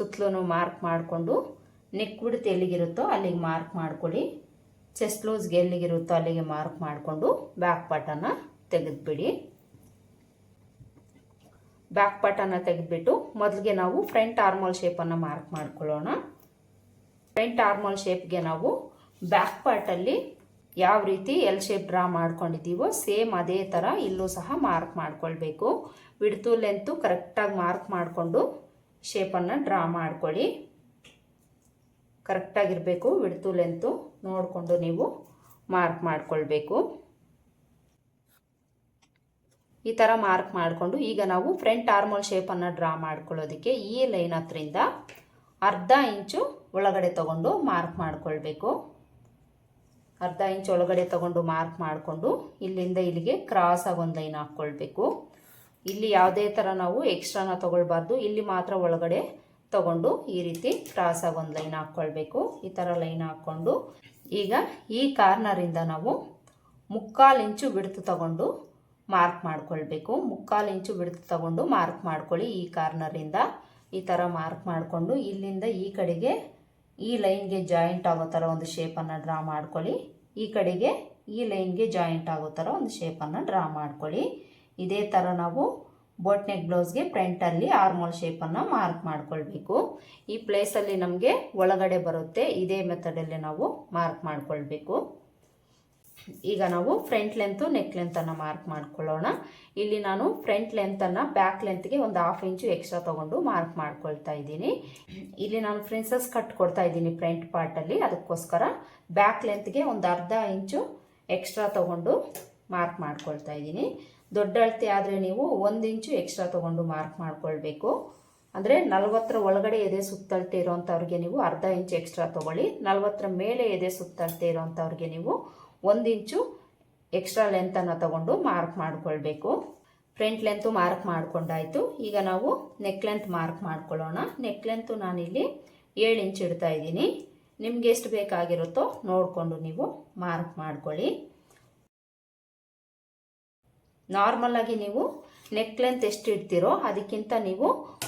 ಸುತ್ತಲೂ ಮಾರ್ಕ್ ಮಾಡಿಕೊಂಡು ನೆಕ್ ಬಿಡ್ತು ಎಲ್ಲಿಗಿರುತ್ತೋ ಅಲ್ಲಿಗೆ ಮಾರ್ಕ್ ಮಾಡ್ಕೊಳ್ಳಿ. ಚೆಸ್ಟ್ ಲೂಸ್ಗೆ ಎಲ್ಲಿಗಿರುತ್ತೋ ಅಲ್ಲಿಗೆ ಮಾರ್ಕ್ ಮಾಡಿಕೊಂಡು ಬ್ಯಾಕ್ ಪಾಟನ್ನು ತೆಗೆದುಬಿಡಿ. ಬ್ಯಾಕ್ ಪಾಟನ್ನು ತೆಗೆದುಬಿಟ್ಟು ಮೊದಲಿಗೆ ನಾವು ಫ್ರಂಟ್ ಆರ್ಮಲ್ ಶೇಪನ್ನು ಮಾರ್ಕ್ ಮಾಡ್ಕೊಳ್ಳೋಣ. ಫ್ರಂಟ್ ಆರ್ಮಲ್ ಶೇಪ್ಗೆ ನಾವು ಬ್ಯಾಕ್ ಪಾರ್ಟಲ್ಲಿ ಯಾವ ರೀತಿ ಎಲ್ ಶೇಪ್ ಡ್ರಾ ಮಾಡ್ಕೊಂಡಿದ್ದೀವೋ ಸೇಮ್ ಅದೇ ಥರ ಇಲ್ಲೂ ಸಹ ಮಾರ್ಕ್ ಮಾಡ್ಕೊಳ್ಬೇಕು. ವಿಡ್ತು ಲೆಂತು ಕರೆಕ್ಟಾಗಿ ಮಾರ್ಕ್ ಮಾಡಿಕೊಂಡು ಶೇಪನ್ನು ಡ್ರಾ ಮಾಡ್ಕೊಳ್ಳಿ. ಕರೆಕ್ಟಾಗಿರಬೇಕು ವಿಡ್ತು ಲೆಂತು ನೋಡಿಕೊಂಡು ನೀವು ಮಾರ್ಕ್ ಮಾಡಿಕೊಳ್ಬೇಕು. ಈ ಥರ ಮಾರ್ಕ್ ಮಾಡಿಕೊಂಡು ಈಗ ನಾವು ಫ್ರಂಟ್ ಆರ್ಮೋಲ್ ಶೇಪನ್ನು ಡ್ರಾ ಮಾಡ್ಕೊಳ್ಳೋದಕ್ಕೆ ಈ ಲೈನ್ ಹತ್ರಿಂದ ಅರ್ಧ ಇಂಚು ಒಳಗಡೆ ತಗೊಂಡು ಮಾರ್ಕ್ ಮಾಡಿಕೊಳ್ಬೇಕು. ಅರ್ಧ ಇಂಚು ಒಳಗಡೆ ತಗೊಂಡು ಮಾರ್ಕ್ ಮಾಡಿಕೊಂಡು ಇಲ್ಲಿಂದ ಇಲ್ಲಿಗೆ ಕ್ರಾಸ್ ಒಂದು ಲೈನ್ ಹಾಕ್ಕೊಳ್ಬೇಕು. ಇಲ್ಲಿ ಯಾವುದೇ ಥರ ನಾವು ಎಕ್ಸ್ಟ್ರಾನ ತೊಗೊಳ್ಬಾರ್ದು. ಇಲ್ಲಿ ಮಾತ್ರ ಒಳಗಡೆ ತಗೊಂಡು ಈ ರೀತಿ ಕ್ರಾಸ್ ಆಗಿ ಒಂದು ಲೈನ್ ಹಾಕ್ಕೊಳ್ಬೇಕು. ಈ ಥರ ಲೈನ್ ಹಾಕ್ಕೊಂಡು ಈಗ ಈ ಕಾರ್ನರಿಂದ ನಾವು ಮುಕ್ಕಾಲು ಇಂಚು ಬಿಡ್ತು ತಗೊಂಡು ಮಾರ್ಕ್ ಮಾಡ್ಕೊಳ್ಬೇಕು. ಮುಕ್ಕಾಲು ಇಂಚು ಬಿಡ್ತು ತಗೊಂಡು ಮಾರ್ಕ್ ಮಾಡ್ಕೊಳ್ಳಿ ಈ ಕಾರ್ನರಿಂದ ಈ ಥರ ಮಾರ್ಕ್ ಮಾಡಿಕೊಂಡು ಇಲ್ಲಿಂದ ಈ ಕಡೆಗೆ ಈ ಲೈನ್ಗೆ ಜಾಯಿಂಟ್ ಆಗೋ ಥರ ಒಂದು ಶೇಪನ್ನು ಡ್ರಾ ಮಾಡ್ಕೊಳ್ಳಿ. ಈ ಕಡೆಗೆ ಈ ಲೈನ್ಗೆ ಜಾಯಿಂಟ್ ಆಗೋ ಥರ ಒಂದು ಶೇಪನ್ನು ಡ್ರಾ ಮಾಡ್ಕೊಳ್ಳಿ. ಇದೇ ಥರ ನಾವು ಬೋಟ್ ನೆಕ್ ಬ್ಲೌಸ್ಗೆ ಫ್ರಂಟಲ್ಲಿ ಆರ್ಮೋಲ್ ಶೇಪನ್ನು ಮಾರ್ಕ್ ಮಾಡ್ಕೊಳ್ಬೇಕು. ಈ ಪ್ಲೇಸಲ್ಲಿ ನಮಗೆ ಒಳಗಡೆ ಬರುತ್ತೆ, ಇದೇ ಮೆಥಡಲ್ಲಿ ನಾವು ಮಾರ್ಕ್ ಮಾಡ್ಕೊಳ್ಬೇಕು. ಈಗ ನಾವು ಫ್ರಂಟ್ ಲೆಂತು ನೆಕ್ ಲೆಂತನ್ನು ಮಾರ್ಕ್ ಮಾಡ್ಕೊಳ್ಳೋಣ. ಇಲ್ಲಿ ನಾನು ಫ್ರಂಟ್ ಲೆಂತನ್ನು ಬ್ಯಾಕ್ ಲೆಂತ್ಗೆ ಒಂದು ಹಾಫ್ ಇಂಚು ಎಕ್ಸ್ಟ್ರಾ ತೊಗೊಂಡು ಮಾರ್ಕ್ ಮಾಡ್ಕೊಳ್ತಾ ಇದ್ದೀನಿ. ಇಲ್ಲಿ ನಾನು ಫ್ರಿನ್ಸಸ್ ಕಟ್ ಕೊಡ್ತಾ ಇದ್ದೀನಿ ಫ್ರಂಟ್ ಪಾರ್ಟಲ್ಲಿ ಅದಕ್ಕೋಸ್ಕರ ಬ್ಯಾಕ್ ಲೆಂತ್ಗೆ ಒಂದು ಅರ್ಧ ಇಂಚು ಎಕ್ಸ್ಟ್ರಾ ತೊಗೊಂಡು ಮಾರ್ಕ್ ಮಾಡ್ಕೊಳ್ತಾ ಇದ್ದೀನಿ. ದೊಡ್ಡ ಅಳತೆ ಆದರೆ ನೀವು ಒಂದು ಇಂಚು ಎಕ್ಸ್ಟ್ರಾ ತೊಗೊಂಡು ಮಾರ್ಕ್ ಮಾಡ್ಕೊಳ್ಬೇಕು. ಅಂದರೆ ನಲವತ್ತರ ಒಳಗಡೆ ಎದೆ ಸುತ್ತಳತೆ ಇರೋವಂಥವ್ರಿಗೆ ನೀವು ಅರ್ಧ ಇಂಚು ಎಕ್ಸ್ಟ್ರಾ ತೊಗೊಳ್ಳಿ. ನಲವತ್ತರ ಮೇಲೆ ಎದೆ ಸುತ್ತಳತೆ ಇರೋವಂಥವ್ರಿಗೆ ನೀವು ಒಂದು ಇಂಚು ಎಕ್ಸ್ಟ್ರಾ ಲೆಂತನ್ನು ತಗೊಂಡು ಮಾರ್ಕ್ ಮಾಡ್ಕೊಳ್ಬೇಕು. ಫ್ರಂಟ್ ಲೆಂತು ಮಾರ್ಕ್ ಮಾಡಿಕೊಂಡಾಯಿತು. ಈಗ ನಾವು ನೆಕ್ ಲೆಂತ್ ಮಾರ್ಕ್ ಮಾಡ್ಕೊಳ್ಳೋಣ. ನೆಕ್ ಲೆಂತು ನಾನಿಲ್ಲಿ ಏಳು ಇಂಚ್ ಇಡ್ತಾ ಇದ್ದೀನಿ. ನಿಮ್ಗೆ ಎಷ್ಟು ಬೇಕಾಗಿರುತ್ತೋ ನೋಡಿಕೊಂಡು ನೀವು ಮಾರ್ಕ್ ಮಾಡ್ಕೊಳ್ಳಿ. ನಾರ್ಮಲಾಗಿ ನೀವು ನೆಕ್ ಲೆಂತ್ ಎಷ್ಟು ಇಡ್ತೀರೋ ಅದಕ್ಕಿಂತ ನೀವು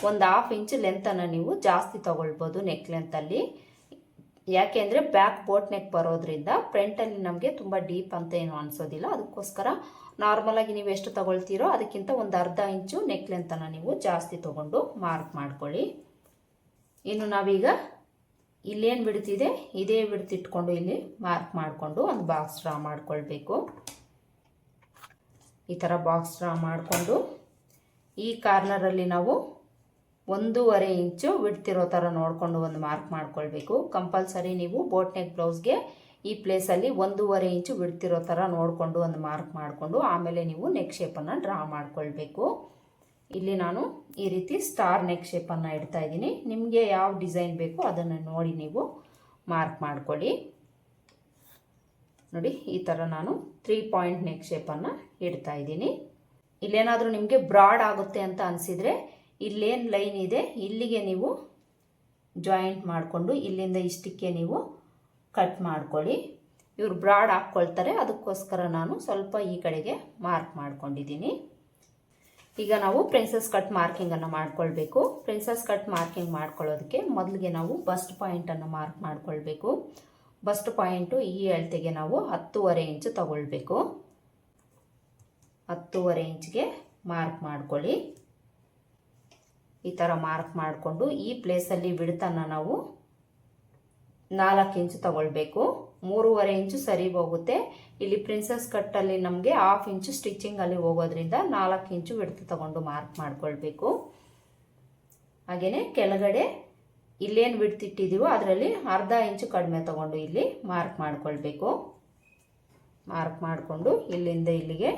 ಒಂದು ಹಾಫ್ ಇಂಚ್ ಲೆಂತನ್ನು ನೀವು ಜಾಸ್ತಿ ತಗೊಳ್ಬೋದು ನೆಕ್ ಲೆಂತಲ್ಲಿ ಯಾಕೆಂದರೆ ಬ್ಯಾಕ್ ಬೋಟ್ ನೆಕ್ ಬರೋದ್ರಿಂದ ಫ್ರಂಟಲ್ಲಿ ನಮಗೆ ತುಂಬ ಡೀಪ್ ಅಂತ ಏನು ಅನಿಸೋದಿಲ್ಲ. ಅದಕ್ಕೋಸ್ಕರ ನಾರ್ಮಲಾಗಿ ನೀವು ಎಷ್ಟು ತಗೊಳ್ತೀರೋ ಅದಕ್ಕಿಂತ ಒಂದು ಅರ್ಧ ಇಂಚು ನೆಕ್ ಲೆಂತನ್ನು ನೀವು ಜಾಸ್ತಿ ತಗೊಂಡು ಮಾರ್ಕ್ ಮಾಡ್ಕೊಳ್ಳಿ. ಇನ್ನು ನಾವೀಗ ಇಲ್ಲೇನು ಬಿಡ್ತಿದೆ, ಇದೇ ಬಿಡ್ತಿಟ್ಕೊಂಡು ಇಲ್ಲಿ ಮಾರ್ಕ್ ಮಾಡಿಕೊಂಡು ಒಂದು ಬಾಕ್ಸ್ ಡ್ರಾ ಮಾಡ್ಕೊಳ್ಬೇಕು. ಈ ಥರ ಬಾಕ್ಸ್ ಡ್ರಾ ಮಾಡಿಕೊಂಡು ಈ ಕಾರ್ನರಲ್ಲಿ ನಾವು ಒಂದೂವರೆ ಇಂಚು ಬಿಡ್ತಿರೋ ಥರ ನೋಡಿಕೊಂಡು ಒಂದು ಮಾರ್ಕ್ ಮಾಡ್ಕೊಳ್ಬೇಕು. ಕಂಪಲ್ಸರಿ ನೀವು ಬೋಟ್ ನೆಕ್ ಬ್ಲೌಸ್ಗೆ ಈ ಪ್ಲೇಸಲ್ಲಿ ಒಂದೂವರೆ ಇಂಚು ಬಿಡ್ತಿರೋ ಥರ ನೋಡಿಕೊಂಡು ಒಂದು ಮಾರ್ಕ್ ಮಾಡಿಕೊಂಡು ಆಮೇಲೆ ನೀವು ನೆಕ್ ಶೇಪನ್ನು ಡ್ರಾ ಮಾಡ್ಕೊಳ್ಬೇಕು. ಇಲ್ಲಿ ನಾನು ಈ ರೀತಿ ಸ್ಟಾರ್ ನೆಕ್ ಶೇಪನ್ನು ಇಡ್ತಾ ಇದ್ದೀನಿ. ನಿಮಗೆ ಯಾವ ಡಿಸೈನ್ ಬೇಕೋ ಅದನ್ನು ನೋಡಿ ನೀವು ಮಾರ್ಕ್ ಮಾಡ್ಕೊಳ್ಳಿ. ನೋಡಿ, ಈ ಥರ ನಾನು ತ್ರೀ ಪಾಯಿಂಟ್ ನೆಕ್ ಶೇಪನ್ನು ಇಡ್ತಾ ಇದ್ದೀನಿ. ಇಲ್ಲೇನಾದರೂ ನಿಮಗೆ ಬ್ರಾಡ್ ಆಗುತ್ತೆ ಅಂತ ಅನಿಸಿದರೆ ಇಲ್ಲೇನು ಲೈನ್ ಇದೆ, ಇಲ್ಲಿಗೆ ನೀವು ಜಾಯಿಂಟ್ ಮಾಡಿಕೊಂಡು, ಇಲ್ಲಿಂದ ಇಷ್ಟಕ್ಕೆ ನೀವು ಕಟ್ ಮಾಡ್ಕೊಳ್ಳಿ. ಇವರು ಬ್ರಾಡ್ ಹಾಕ್ಕೊಳ್ತಾರೆ, ಅದಕ್ಕೋಸ್ಕರ ನಾನು ಸ್ವಲ್ಪ ಈ ಕಡೆಗೆ ಮಾರ್ಕ್ ಮಾಡ್ಕೊಂಡಿದ್ದೀನಿ. ಈಗ ನಾವು ಪ್ರಿನ್ಸಸ್ ಕಟ್ ಮಾರ್ಕಿಂಗನ್ನು ಮಾಡ್ಕೊಳ್ಬೇಕು. ಪ್ರಿನ್ಸಸ್ ಕಟ್ ಮಾರ್ಕಿಂಗ್ ಮಾಡ್ಕೊಳ್ಳೋದಕ್ಕೆ ಮೊದಲಿಗೆ ನಾವು ಬಸ್ಟ್ ಪಾಯಿಂಟನ್ನು ಮಾರ್ಕ್ ಮಾಡ್ಕೊಳ್ಬೇಕು. ಬಸ್ಟ್ ಪಾಯಿಂಟು ಈ ಅಳತೆಗೆ ನಾವು ಹತ್ತೂವರೆ ಇಂಚು ತಗೊಳ್ಬೇಕು. ಹತ್ತೂವರೆ ಇಂಚ್ಗೆ ಮಾರ್ಕ್ ಮಾಡ್ಕೊಳ್ಳಿ. ಈ ಥರ ಮಾರ್ಕ್ ಮಾಡಿಕೊಂಡು ಈ ಪ್ಲೇಸಲ್ಲಿ ಬಿಡ್ತಾನ ನಾವು ನಾಲ್ಕು ಇಂಚು ತಗೊಳ್ಬೇಕು. ಮೂರುವರೆ ಇಂಚು ಸರಿ ಹೋಗುತ್ತೆ. ಇಲ್ಲಿ ಪ್ರಿನ್ಸಸ್ ಕಟ್ಟಲ್ಲಿ ನಮಗೆ ಹಾಫ್ ಇಂಚು ಸ್ಟಿಚಿಂಗಲ್ಲಿ ಹೋಗೋದ್ರಿಂದ ನಾಲ್ಕು ಇಂಚು ಬಿಡ್ತು ತಗೊಂಡು ಮಾರ್ಕ್ ಮಾಡ್ಕೊಳ್ಬೇಕು. ಹಾಗೆಯೇ ಕೆಳಗಡೆ ಇಲ್ಲೇನು ಬಿಡ್ತಿಟ್ಟಿದ್ದೀವೋ ಅದರಲ್ಲಿ ಅರ್ಧ ಇಂಚು ಕಡಿಮೆ ತಗೊಂಡು ಇಲ್ಲಿ ಮಾರ್ಕ್ ಮಾಡ್ಕೊಳ್ಬೇಕು. ಮಾರ್ಕ್ ಮಾಡಿಕೊಂಡು ಇಲ್ಲಿಂದ ಇಲ್ಲಿಗೆ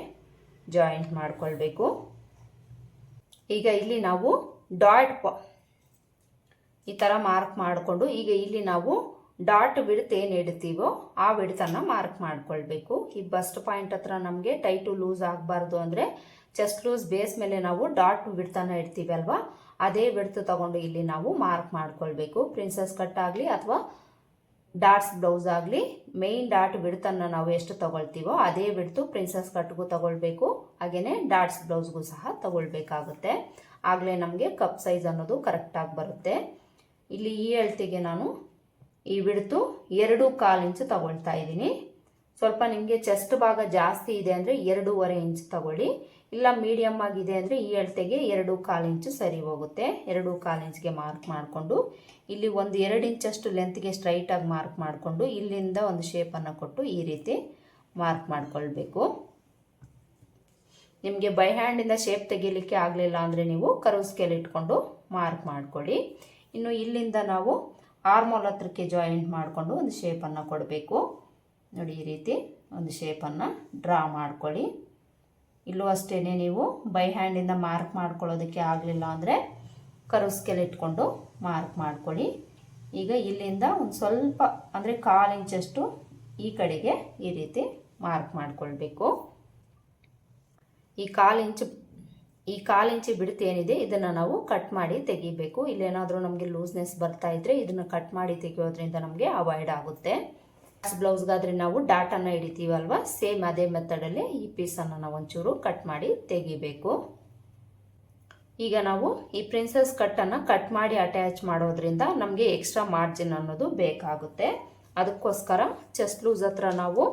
ಜಾಯಿಂಟ್ ಮಾಡ್ಕೊಳ್ಬೇಕು. ಈಗ ಇಲ್ಲಿ ನಾವು ಡಾಟ್ ಈ ಥರ ಮಾರ್ಕ್ ಮಾಡಿಕೊಂಡು ಈಗ ಇಲ್ಲಿ ನಾವು ಡಾಟ್ ವಿಡ್ತ್ ಏನು ಇಡ್ತೀವೋ ಆ ವಿಡ್ತನ್ನು ಮಾರ್ಕ್ ಮಾಡ್ಕೊಳ್ಬೇಕು. ಈ ಬಸ್ಟ್ ಪಾಯಿಂಟ್ ಹತ್ರ ನಮಗೆ ಟೈಟು ಲೂಸ್ ಆಗಬಾರ್ದು ಅಂದರೆ ಚೆಸ್ಟ್ ಲೂಸ್ ಬೇಸ್ ಮೇಲೆ ನಾವು ಡಾಟ್ ಬಿಡ್ತನ ಇಡ್ತೀವಿ ಅಲ್ವಾ? ಅದೇ ಬಿಡ್ತು ತಗೊಂಡು ಇಲ್ಲಿ ನಾವು ಮಾರ್ಕ್ ಮಾಡ್ಕೊಳ್ಬೇಕು. ಪ್ರಿನ್ಸಸ್ ಕಟ್ ಆಗಲಿ ಅಥವಾ ಡಾಟ್ಸ್ ಬ್ಲೌಸ್ ಆಗಲಿ ಮೇಯ್ನ್ ಡಾಟ್ ವಿಡ್ತನ್ನು ನಾವು ಎಷ್ಟು ತಗೊಳ್ತೀವೋ ಅದೇ ಬಿಡ್ತು ಪ್ರಿನ್ಸಸ್ ಕಟ್ಗೂ ತಗೊಳ್ಬೇಕು. ಹಾಗೆಯೇ ಡಾಟ್ಸ್ ಬ್ಲೌಸ್ಗೂ ಸಹ ತಗೊಳ್ಬೇಕಾಗುತ್ತೆ. ಆಗಲೇ ನಮಗೆ ಕಪ್ ಸೈಜ್ ಅನ್ನೋದು ಕರೆಕ್ಟಾಗಿ ಬರುತ್ತೆ. ಇಲ್ಲಿ ಈ ಅಳತೆಗೆ ನಾನು ಈ ಬಿಡ್ತು ಎರಡು ಕಾಲು ಇಂಚು ತಗೊಳ್ತಾ ಇದ್ದೀನಿ. ಸ್ವಲ್ಪ ನಿಮಗೆ ಚೆಸ್ಟ್ ಭಾಗ ಜಾಸ್ತಿ ಇದೆ ಅಂದರೆ ಎರಡೂವರೆ ಇಂಚು ತಗೊಳ್ಳಿ. ಇಲ್ಲ ಮೀಡಿಯಮ್ ಆಗಿದೆ ಅಂದರೆ ಈ ಅಳತೆಗೆ ಎರಡು ಕಾಲು ಇಂಚು ಸರಿ ಹೋಗುತ್ತೆ. ಎರಡು ಕಾಲು ಇಂಚ್ಗೆ ಮಾರ್ಕ್ ಮಾಡಿಕೊಂಡು ಇಲ್ಲಿ ಒಂದು ಎರಡು ಇಂಚಷ್ಟು ಲೆಂತ್ಗೆ ಸ್ಟ್ರೈಟಾಗಿ ಮಾರ್ಕ್ ಮಾಡಿಕೊಂಡು ಇಲ್ಲಿಂದ ಒಂದು ಶೇಪನ್ನು ಕೊಟ್ಟು ಈ ರೀತಿ ಮಾರ್ಕ್ ಮಾಡಿಕೊಳ್ಬೇಕು. ನಿಮಗೆ ಬೈ ಹ್ಯಾಂಡಿಂದ ಶೇಪ್ ತೆಗಿಲಿಕ್ಕೆ ಆಗಲಿಲ್ಲ ಅಂದರೆ ನೀವು ಕರ್ವ್ ಸ್ಕೇಲ್ ಇಟ್ಕೊಂಡು ಮಾರ್ಕ್ ಮಾಡಿಕೊಳ್ಳಿ. ಇನ್ನು ಇಲ್ಲಿಂದ ನಾವು ಆರ್ಮೋಲ್ ಹತ್ರಕ್ಕೆ ಜಾಯಿಂಟ್ ಮಾಡಿಕೊಂಡು ಒಂದು ಶೇಪನ್ನು ಕೊಡಬೇಕು. ನೋಡಿ ಈ ರೀತಿ ಒಂದು ಶೇಪನ್ನು ಡ್ರಾ ಮಾಡ್ಕೊಳ್ಳಿ. ಇಲ್ಲೂ ಅಷ್ಟೇ ನೀವು ಬೈ ಹ್ಯಾಂಡಿಂದ ಮಾರ್ಕ್ ಮಾಡ್ಕೊಳ್ಳೋದಕ್ಕೆ ಆಗಲಿಲ್ಲ ಅಂದರೆ ಕರು ಸ್ಕೇಲ್ ಇಟ್ಕೊಂಡು ಮಾರ್ಕ್ ಮಾಡ್ಕೊಳ್ಳಿ. ಈಗ ಇಲ್ಲಿಂದ ಒಂದು ಸ್ವಲ್ಪ ಅಂದರೆ ಕಾಲು ಇಂಚಷ್ಟು ಈ ಕಡೆಗೆ ಈ ರೀತಿ ಮಾರ್ಕ್ ಮಾಡಿಕೊಳ್ಬೇಕು. ಈ ಕಾಲು ಇಂಚು ಈ ಕಾಲು ಇಂಚು ಬಿಡ್ತು ಏನಿದೆ, ಇದನ್ನು ನಾವು ಕಟ್ ಮಾಡಿ ತೆಗಿಬೇಕು. ಇಲ್ಲೇನಾದರೂ ನಮಗೆ ಲೂಸ್ನೆಸ್ ಬರ್ತಾ ಇದ್ದರೆ ಇದನ್ನು ಕಟ್ ಮಾಡಿ ತೆಗೆಯೋದ್ರಿಂದ ನಮಗೆ ಅವಾಯ್ಡ್ ಆಗುತ್ತೆ. ಬ್ಲೌಸ್ಗಾದರೆ ನಾವು ಡಾಟನ್ನು ಹಿಡಿತೀವಲ್ವ? ಸೇಮ್ ಅದೇ ಮೆಥಡಲ್ಲಿ ಈ ಪೀಸನ್ನು ನಾವು ಒಂಚೂರು ಕಟ್ ಮಾಡಿ ತೆಗಿಬೇಕು. ಈಗ ನಾವು ಈ ಪ್ರಿನ್ಸಸ್ ಕಟ್ಟನ್ನು ಕಟ್ ಮಾಡಿ ಅಟ್ಯಾಚ್ ಮಾಡೋದ್ರಿಂದ ನಮಗೆ ಎಕ್ಸ್ಟ್ರಾ ಮಾರ್ಜಿನ್ ಅನ್ನೋದು ಬೇಕಾಗುತ್ತೆ. ಅದಕ್ಕೋಸ್ಕರ ಚೆಸ್ಟ್ ಲೂಸ್ ಹತ್ರ ನಾವು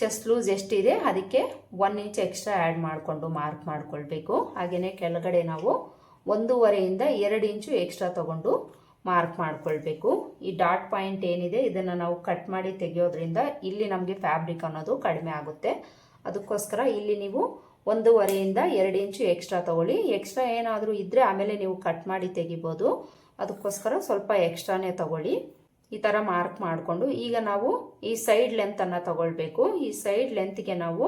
ಚೆಸ್ಟ್ ಲೂಸ್ ಎಷ್ಟಿದೆ, ಅದಕ್ಕೆ ಒನ್ ಇಂಚ್ ಎಕ್ಸ್ಟ್ರಾ ಆ್ಯಡ್ ಮಾಡಿಕೊಂಡು ಮಾರ್ಕ್ ಮಾಡ್ಕೊಳ್ಬೇಕು. ಹಾಗೆಯೇ ಕೆಳಗಡೆ ನಾವು ಒಂದೂವರೆಯಿಂದ ಎರಡು ಇಂಚು ಎಕ್ಸ್ಟ್ರಾ ತಗೊಂಡು ಮಾರ್ಕ್ ಮಾಡ್ಕೊಳ್ಬೇಕು. ಈ ಡಾಟ್ ಪಾಯಿಂಟ್ ಏನಿದೆ, ಇದನ್ನು ನಾವು ಕಟ್ ಮಾಡಿ ತೆಗೆಯೋದ್ರಿಂದ ಇಲ್ಲಿ ನಮಗೆ ಫ್ಯಾಬ್ರಿಕ್ ಅನ್ನೋದು ಕಡಿಮೆ ಆಗುತ್ತೆ. ಅದಕ್ಕೋಸ್ಕರ ಇಲ್ಲಿ ನೀವು ಒಂದೂವರೆಯಿಂದ ಎರಡು ಇಂಚು ಎಕ್ಸ್ಟ್ರಾ ತಗೊಳ್ಳಿ. ಎಕ್ಸ್ಟ್ರಾ ಏನಾದರೂ ಇದ್ದರೆ ಆಮೇಲೆ ನೀವು ಕಟ್ ಮಾಡಿ ತೆಗಿಬೋದು. ಅದಕ್ಕೋಸ್ಕರ ಸ್ವಲ್ಪ ಎಕ್ಸ್ಟ್ರಾನೇ ತಗೊಳ್ಳಿ. ಈ ಥರ ಮಾರ್ಕ್ ಮಾಡಿಕೊಂಡು ಈಗ ನಾವು ಈ ಸೈಡ್ ಲೆಂತನ್ನು ತಗೊಳ್ಬೇಕು. ಈ ಸೈಡ್ ಲೆಂತ್ಗೆ ನಾವು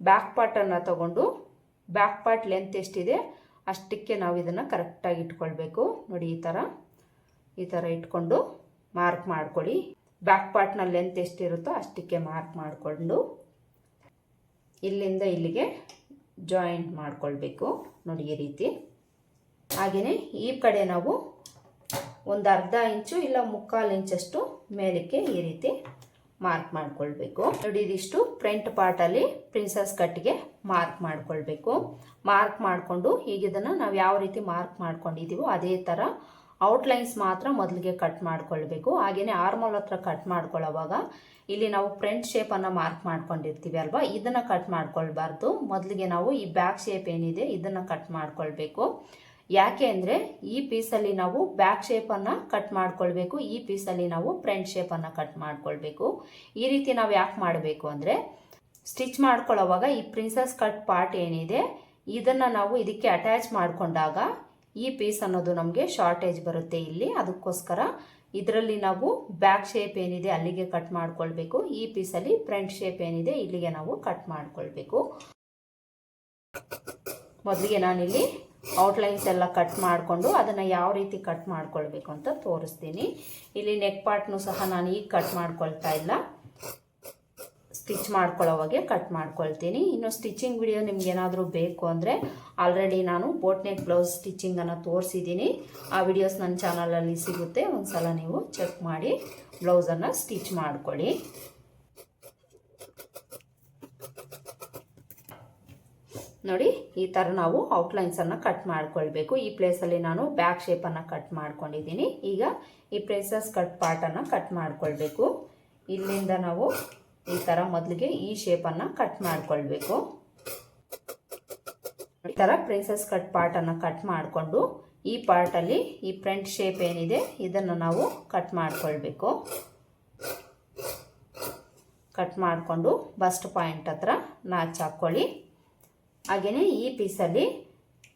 ಬ್ಯಾಕ್ ಪಾರ್ಟನ್ನು ತಗೊಂಡು ಬ್ಯಾಕ್ ಪಾರ್ಟ್ ಲೆಂತ್ ಎಷ್ಟಿದೆ ಅಷ್ಟಕ್ಕೆ ನಾವು ಇದನ್ನು ಕರೆಕ್ಟಾಗಿ ಇಟ್ಕೊಳ್ಬೇಕು. ನೋಡಿ ಈ ಥರ ಈ ಥರ ಇಟ್ಕೊಂಡು ಮಾರ್ಕ್ ಮಾಡ್ಕೊಳ್ಳಿ. ಬ್ಯಾಕ್ ಪಾರ್ಟ್ನ ಲೆಂತ್ ಎಷ್ಟಿರುತ್ತೋ ಅಷ್ಟಕ್ಕೆ ಮಾರ್ಕ್ ಮಾಡಿಕೊಂಡು ಇಲ್ಲಿಂದ ಇಲ್ಲಿಗೆ ಜಾಯಿಂಟ್ ಮಾಡಿಕೊಳ್ಬೇಕು. ನೋಡಿ ಈ ರೀತಿ. ಹಾಗೆಯೇ ಈ ಕಡೆ ನಾವು ಒಂದು ಅರ್ಧ ಇಂಚು ಇಲ್ಲ ಮುಕ್ಕಾಲು ಇಂಚಷ್ಟು ಮೇಲಕ್ಕೆ ಈ ರೀತಿ ಮಾರ್ಕ್ ಮಾಡ್ಕೊಳ್ಬೇಕು. ನೋಡಿ, ಇದಿಷ್ಟು ಫ್ರಂಟ್ ಪಾರ್ಟಲ್ಲಿ ಪ್ರಿನ್ಸಸ್ ಕಟ್ಗೆ ಮಾರ್ಕ್ ಮಾಡ್ಕೊಳ್ಬೇಕು. ಮಾರ್ಕ್ ಮಾಡಿಕೊಂಡು ಈಗ ಇದನ್ನು ನಾವು ಯಾವ ರೀತಿ ಮಾರ್ಕ್ ಮಾಡ್ಕೊಂಡಿದ್ದೀವೋ ಅದೇ ಥರ ಔಟ್ಲೈನ್ಸ್ ಮಾತ್ರ ಮೊದಲಿಗೆ ಕಟ್ ಮಾಡ್ಕೊಳ್ಬೇಕು. ಹಾಗೆಯೇ ಆರ್ಮೋಲ್ ಹತ್ರ ಕಟ್ ಮಾಡ್ಕೊಳ್ಳೋವಾಗ ಇಲ್ಲಿ ನಾವು ಫ್ರಂಟ್ ಶೇಪನ್ನು ಮಾರ್ಕ್ ಮಾಡ್ಕೊಂಡಿರ್ತೀವಿ ಅಲ್ವಾ? ಇದನ್ನು ಕಟ್ ಮಾಡ್ಕೊಳ್ಬಾರ್ದು. ಮೊದಲಿಗೆ ನಾವು ಈ ಬ್ಯಾಕ್ ಶೇಪ್ ಏನಿದೆ ಇದನ್ನು ಕಟ್ ಮಾಡ್ಕೊಳ್ಬೇಕು. ಯಾಕೆ ಅಂದರೆ ಈ ಪೀಸಲ್ಲಿ ನಾವು ಬ್ಯಾಕ್ ಶೇಪನ್ನು ಕಟ್ ಮಾಡ್ಕೊಳ್ಬೇಕು, ಈ ಪೀಸಲ್ಲಿ ನಾವು ಫ್ರಂಟ್ ಶೇಪನ್ನು ಕಟ್ ಮಾಡ್ಕೊಳ್ಬೇಕು. ಈ ರೀತಿ ನಾವು ಯಾಕೆ ಮಾಡಬೇಕು ಅಂದರೆ ಸ್ಟಿಚ್ ಮಾಡ್ಕೊಳ್ಳೋವಾಗ ಈ ಪ್ರಿನ್ಸಸ್ ಕಟ್ ಪಾರ್ಟ್ ಏನಿದೆ, ಇದನ್ನು ನಾವು ಇದಕ್ಕೆ ಅಟ್ಯಾಚ್ ಮಾಡಿಕೊಂಡಾಗ ಈ ಪೀಸ್ ಅನ್ನೋದು ನಮಗೆ ಶಾರ್ಟೇಜ್ ಬರುತ್ತೆ ಇಲ್ಲಿ. ಅದಕ್ಕೋಸ್ಕರ ಇದರಲ್ಲಿ ನಾವು ಬ್ಯಾಕ್ ಶೇಪ್ ಏನಿದೆ ಅಲ್ಲಿಗೆ ಕಟ್ ಮಾಡ್ಕೊಳ್ಬೇಕು, ಈ ಪೀಸಲ್ಲಿ ಫ್ರಂಟ್ ಶೇಪ್ ಏನಿದೆ ಇಲ್ಲಿಗೆ ನಾವು ಕಟ್ ಮಾಡ್ಕೊಳ್ಬೇಕು. ಮೊದಲಿಗೆ ನಾನಿಲ್ಲಿ ಔಟ್ಲೈನ್ಸ್ ಎಲ್ಲ ಕಟ್ ಮಾಡಿಕೊಂಡು ಅದನ್ನು ಯಾವ ರೀತಿ ಕಟ್ ಮಾಡ್ಕೊಳ್ಬೇಕು ಅಂತ ತೋರಿಸ್ತೀನಿ. ಇಲ್ಲಿ ನೆಕ್ ಪಾರ್ಟ್ನು ಸಹ ನಾನು ಈಗ ಕಟ್ ಮಾಡ್ಕೊಳ್ತಾ ಇಲ್ಲ. ಸ್ಟಿಚ್ ಮಾಡ್ಕೊಳ್ಳೋವಾಗೆ ಕಟ್ ಮಾಡ್ಕೊಳ್ತೀನಿ. ಇನ್ನು ಸ್ಟಿಚಿಂಗ್ ವಿಡಿಯೋ ನಿಮ್ಗೆ ಏನಾದರೂ ಬೇಕು ಅಂದರೆ ಆಲ್ರೆಡಿ ನಾನು ಬೋಟ್ ನೆಕ್ ಬ್ಲೌಸ್ ಸ್ಟಿಚಿಂಗನ್ನು ತೋರಿಸಿದ್ದೀನಿ. ಆ ವಿಡಿಯೋಸ್ ನನ್ನ ಚಾನಲಲ್ಲಿ ಸಿಗುತ್ತೆ. ಒಂದು ಸಲ ನೀವು ಚೆಕ್ ಮಾಡಿ ಬ್ಲೌಸನ್ನು ಸ್ಟಿಚ್ ಮಾಡ್ಕೊಳ್ಳಿ. ನೋಡಿ, ಈ ಥರ ನಾವು ಔಟ್ಲೈನ್ಸನ್ನು ಕಟ್ ಮಾಡ್ಕೊಳ್ಬೇಕು. ಈ ಪ್ಲೇಸಲ್ಲಿ ನಾನು ಬ್ಯಾಕ್ ಶೇಪನ್ನು ಕಟ್ ಮಾಡ್ಕೊಂಡಿದ್ದೀನಿ. ಈಗ ಈ ಪ್ಲೇಸಸ್ ಕಟ್ ಪಾರ್ಟನ್ನು ಕಟ್ ಮಾಡ್ಕೊಳ್ಬೇಕು. ಇಲ್ಲಿಂದ ನಾವು ಈ ಥರ ಮೊದಲಿಗೆ ಈ ಶೇಪನ್ನು ಕಟ್ ಮಾಡ್ಕೊಳ್ಬೇಕು. ಈ ಥರ ಪ್ರಿನ್ಸಸ್ ಕಟ್ ಪಾರ್ಟನ್ನು ಕಟ್ ಮಾಡಿಕೊಂಡು ಈ ಪಾರ್ಟಲ್ಲಿ ಈ ಫ್ರಂಟ್ ಶೇಪ್ ಏನಿದೆ, ಇದನ್ನು ನಾವು ಕಟ್ ಮಾಡಿಕೊಳ್ಬೇಕು. ಕಟ್ ಮಾಡಿಕೊಂಡು ಬಸ್ಟ್ ಪಾಯಿಂಟ್ ಹತ್ರ ನಾಚ್ ಹಾಕ್ಕೊಳ್ಳಿ. ಹಾಗೆಯೇ ಈ ಪೀಸಲ್ಲಿ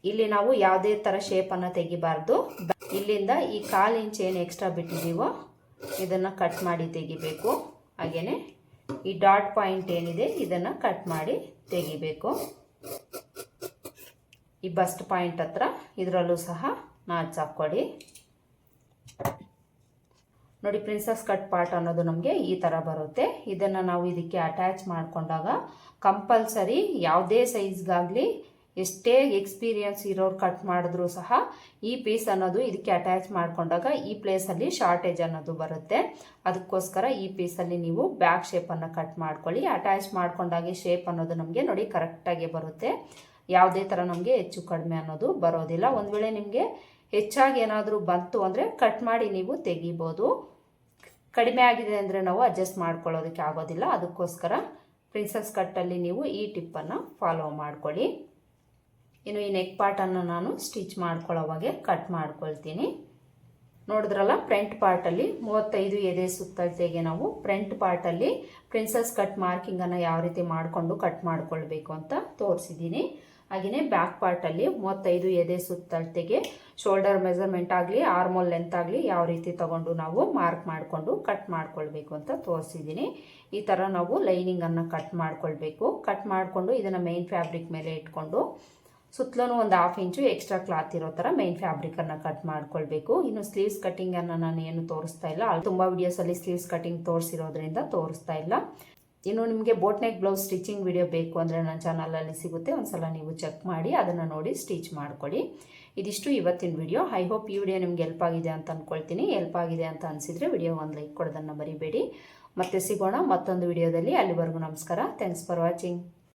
ಇಲ್ಲಿ ನಾವು ಯಾವುದೇ ಥರ ಶೇಪನ್ನು ತೆಗಿಬಾರ್ದು. ಇಲ್ಲಿಂದ ಈ ಕಾಲು ಇಂಚ್ ಏನು ಎಕ್ಸ್ಟ್ರಾ ಬಿಟ್ಟಿದ್ದೀವೋ ಇದನ್ನು ಕಟ್ ಮಾಡಿ ತೆಗಿಬೇಕು. ಹಾಗೆಯೇ ಈ ಡಾಟ್ ಪಾಯಿಂಟ್ ಏನಿದೆ ಇದನ್ನು ಕಟ್ ಮಾಡಿ ತೆಗಿಬೇಕು. ಈ ಬಸ್ಟ್ ಪಾಯಿಂಟ್ ಹತ್ರ ಇದರಲ್ಲೂ ಸಹ ನಾಚ್ ಹಾಕ್ಕೊಡಿ. ನೋಡಿ ಪ್ರಿನ್ಸಸ್ ಕಟ್ ಪಾರ್ಟ್ ಅನ್ನೋದು ನಮಗೆ ಈ ಥರ ಬರುತ್ತೆ. ಇದನ್ನು ನಾವು ಇದಕ್ಕೆ ಅಟ್ಯಾಚ್ ಮಾಡಿಕೊಂಡಾಗ ಕಂಪಲ್ಸರಿ ಯಾವುದೇ ಸೈಜ್ಗಾಗಲಿ ಎಷ್ಟೇ ಎಕ್ಸ್ಪೀರಿಯನ್ಸ್ ಇರೋರು ಕಟ್ ಮಾಡಿದ್ರೂ ಸಹ ಈ ಪೀಸ್ ಅನ್ನೋದು ಇದಕ್ಕೆ ಅಟ್ಯಾಚ್ ಮಾಡಿಕೊಂಡಾಗ ಈ ಪ್ಲೇಸಲ್ಲಿ ಶಾರ್ಟೇಜ್ ಅನ್ನೋದು ಬರುತ್ತೆ. ಅದಕ್ಕೋಸ್ಕರ ಈ ಪೀಸಲ್ಲಿ ನೀವು ಬ್ಯಾಕ್ ಶೇಪನ್ನು ಕಟ್ ಮಾಡ್ಕೊಳ್ಳಿ. ಅಟ್ಯಾಚ್ ಮಾಡ್ಕೊಂಡಾಗೆ ಶೇಪ್ ಅನ್ನೋದು ನಮಗೆ ನೋಡಿ ಕರೆಕ್ಟಾಗಿ ಬರುತ್ತೆ. ಯಾವುದೇ ಥರ ನಮಗೆ ಹೆಚ್ಚು ಕಡಿಮೆ ಅನ್ನೋದು ಬರೋದಿಲ್ಲ. ಒಂದು ವೇಳೆ ನಿಮಗೆ ಹೆಚ್ಚಾಗಿ ಏನಾದರೂ ಬಂತು ಅಂದರೆ ಕಟ್ ಮಾಡಿ ನೀವು ತೆಗಿಬೋದು. ಕಡಿಮೆ ಆಗಿದೆ ಅಂದರೆ ನಾವು ಅಡ್ಜಸ್ಟ್ ಮಾಡ್ಕೊಳ್ಳೋದಕ್ಕೆ ಆಗೋದಿಲ್ಲ. ಅದಕ್ಕೋಸ್ಕರ ಪ್ರಿನ್ಸಸ್ ಕಟ್ಟಲ್ಲಿ ನೀವು ಈ ಟಿಪ್ಪನ್ನು ಫಾಲೋ ಮಾಡ್ಕೊಳ್ಳಿ. ಇನ್ನು ಈ ನೆಕ್ ಪಾರ್ಟನ್ನು ನಾನು ಸ್ಟಿಚ್ ಮಾಡ್ಕೊಳ್ಳೋವಾಗೆ ಕಟ್ ಮಾಡ್ಕೊಳ್ತೀನಿ. ನೋಡಿದ್ರಲ್ಲ ಫ್ರಂಟ್ ಪಾರ್ಟಲ್ಲಿ ಮೂವತ್ತೈದು ಎದೆ ಸುತ್ತಳತೆಗೆ ನಾವು ಫ್ರಂಟ್ ಪಾರ್ಟಲ್ಲಿ ಪ್ರಿನ್ಸಸ್ ಕಟ್ ಮಾರ್ಕಿಂಗನ್ನು ಯಾವ ರೀತಿ ಮಾಡಿಕೊಂಡು ಕಟ್ ಮಾಡ್ಕೊಳ್ಬೇಕು ಅಂತ ತೋರಿಸಿದ್ದೀನಿ. ಹಾಗೆಯೇ ಬ್ಯಾಕ್ ಪಾರ್ಟಲ್ಲಿ ಮೂವತ್ತೈದು ಎದೆ ಸುತ್ತಳತೆಗೆ ಶೋಲ್ಡರ್ ಮೆಸರ್ಮೆಂಟ್ ಆಗಲಿ ಆರ್ಮೋಲ್ ಲೆಂತ್ ಆಗಲಿ ಯಾವ ರೀತಿ ತಗೊಂಡು ನಾವು ಮಾರ್ಕ್ ಮಾಡಿಕೊಂಡು ಕಟ್ ಮಾಡ್ಕೊಳ್ಬೇಕು ಅಂತ ತೋರಿಸಿದ್ದೀನಿ. ಈ ಥರ ನಾವು ಲೈನಿಂಗನ್ನು ಕಟ್ ಮಾಡ್ಕೊಳ್ಬೇಕು. ಕಟ್ ಮಾಡಿಕೊಂಡು ಇದನ್ನು ಮೇನ್ ಫ್ಯಾಬ್ರಿಕ್ ಮೇಲೆ ಇಟ್ಕೊಂಡು ಸುತ್ತಲೂ ಒಂದು ಹಾಫ್ ಇಂಚು ಎಕ್ಸ್ಟ್ರಾ ಕ್ಲಾತ್ ಇರೋ ಥರ ಮೈನ್ ಫ್ಯಾಬ್ರಿಕನ್ನು ಕಟ್ ಮಾಡ್ಕೊಳ್ಬೇಕು. ಇನ್ನು ಸ್ಲೀವ್ಸ್ ಕಟ್ಟಿಂಗನ್ನು ನಾನು ಏನು ತೋರಿಸ್ತಾ ಇಲ್ಲ. ಅಲ್ಲಿ ತುಂಬ ವೀಡಿಯೋಸಲ್ಲಿ ಸ್ಲೀವ್ಸ್ ಕಟ್ಟಿಂಗ್ ತೋರಿಸಿರೋದ್ರಿಂದ ತೋರಿಸ್ತಾ ಇಲ್ಲ. ಇನ್ನು ನಿಮಗೆ ಬೋಟ್ನೆಕ್ ಬ್ಲೌಸ್ ಸ್ಟಿಚಿಂಗ್ ವಿಡಿಯೋ ಬೇಕು ಅಂದರೆ ನನ್ನ ಚಾನಲಲ್ಲಿ ಸಿಗುತ್ತೆ. ಒಂದು ಸಲ ನೀವು ಚೆಕ್ ಮಾಡಿ, ಅದನ್ನು ನೋಡಿ ಸ್ಟಿಚ್ ಮಾಡ್ಕೊಳ್ಳಿ. ಇದಿಷ್ಟು ಇವತ್ತಿನ ವಿಡಿಯೋ ಐ ಹೋಪ್ ಈ ವಿಡಿಯೋ ನಿಮ್ಗೆ ಹೆಲ್ಪ್ ಆಗಿದೆ ಅಂತ ಅಂದ್ಕೊಳ್ತೀನಿ ಹೆಲ್ಪ್ ಆಗಿದೆ ಅಂತ ಅನಿಸಿದರೆ ವಿಡಿಯೋ ಒಂದು ಲೈಕ್ ಕೊಡೋದನ್ನು ಬರಿಬೇಡಿ ಮತ್ತೆ ಸಿಗೋಣ ಮತ್ತೊಂದು ವಿಡಿಯೋದಲ್ಲಿ ಅಲ್ಲಿವರೆಗೂ ನಮಸ್ಕಾರ. Thanks for watching